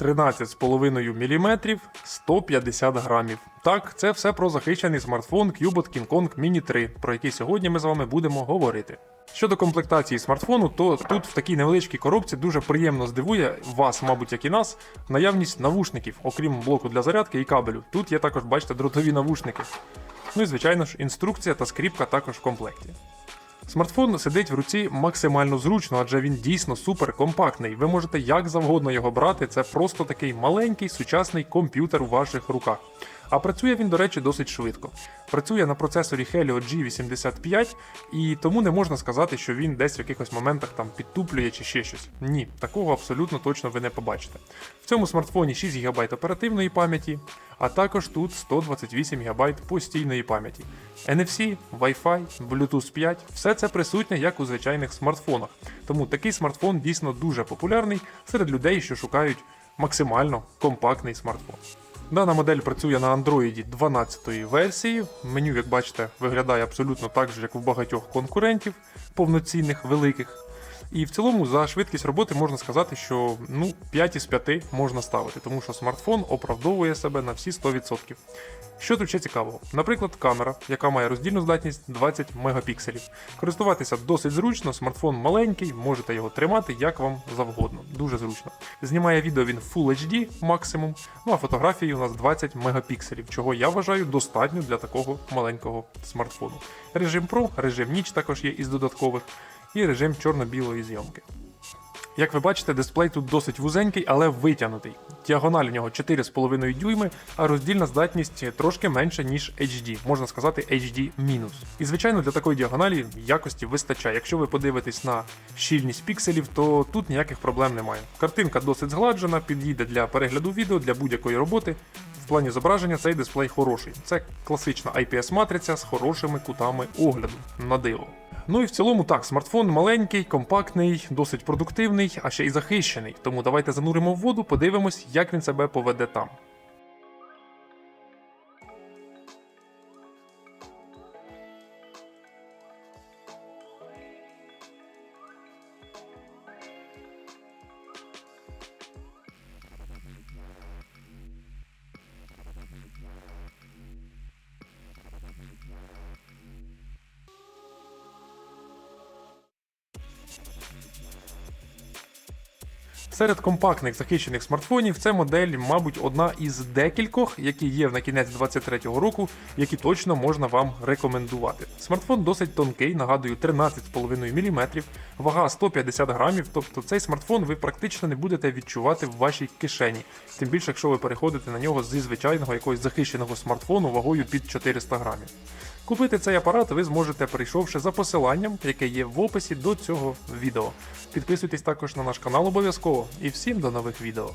13,5 мм 150 грамів. Так, це все про захищений смартфон Cubot King Kong Mini 3, про який сьогодні ми з вами будемо говорити. Щодо комплектації смартфону, то тут в такій невеличкій коробці дуже приємно здивує вас, мабуть, як і нас, наявність навушників, окрім блоку для зарядки і кабелю. Тут є також, бачите, дротові навушники. Ну і звичайно ж, інструкція та скріпка також в комплекті. Смартфон сидить в руці максимально зручно, адже він дійсно супер компактний. Ви можете як завгодно його брати. Це просто такий маленький сучасний комп'ютер у ваших руках. А працює він, до речі, досить швидко. Працює на процесорі Helio G85, і тому не можна сказати, що він десь в якихось моментах там підтуплює чи ще щось. Ні, такого абсолютно точно ви не побачите. В цьому смартфоні 6 ГБ оперативної пам'яті, а також тут 128 ГБ постійної пам'яті. NFC, Wi-Fi, Bluetooth 5 все це присутнє як у звичайних смартфонах. Тому такий смартфон дійсно дуже популярний серед людей, що шукають максимально компактний смартфон. Дана модель працює на Android 12 версії. Меню, як бачите, виглядає абсолютно так же, як у багатьох конкурентів, повноцінних, великих. І в цілому за швидкість роботи можна сказати, що ну 5 із 5 можна ставити, тому що смартфон оправдовує себе на всі 100%. Що тут ще цікавого? Наприклад, камера, яка має роздільну здатність 20 мегапікселів. Користуватися досить зручно, смартфон маленький, можете його тримати як вам завгодно. Дуже зручно. Знімає відео він Full HD максимум, ну а фотографії у нас 20 мегапікселів, чого я вважаю достатньо для такого маленького смартфону. Режим Pro, режим ніч також є із додаткових, і режим чорно-білої зйомки. Як ви бачите, дисплей тут досить вузенький, але витягнутий. Діагональ у нього 4,5 дюйми, а роздільна здатність трошки менша, ніж HD, можна сказати HD-. І звичайно, для такої діагоналі якості вистачає. Якщо ви подивитесь на щільність пікселів, то тут ніяких проблем немає. Картинка досить згладжена, підійде для перегляду відео, для будь-якої роботи. В плані зображення цей дисплей хороший. Це класична IPS-матриця з хорошими кутами огляду на диво. Ну і в цілому так, смартфон маленький, компактний, досить продуктивний, а ще й захищений. Тому давайте зануримо в воду, подивимось, як він себе поведе там. Серед компактних захищених смартфонів це модель, мабуть, одна із декількох, які є на кінець 2023 року, які точно можна вам рекомендувати. Смартфон досить тонкий, нагадую, 13,5 мм, вага 150 грамів, тобто цей смартфон ви практично не будете відчувати в вашій кишені. Тим більше, якщо ви переходите на нього зі звичайного якогось захищеного смартфону вагою під 400 грамів. Купити цей апарат ви зможете, прийшовши за посиланням, яке є в описі до цього відео. Підписуйтесь також на наш канал обов'язково і всім до нових відео.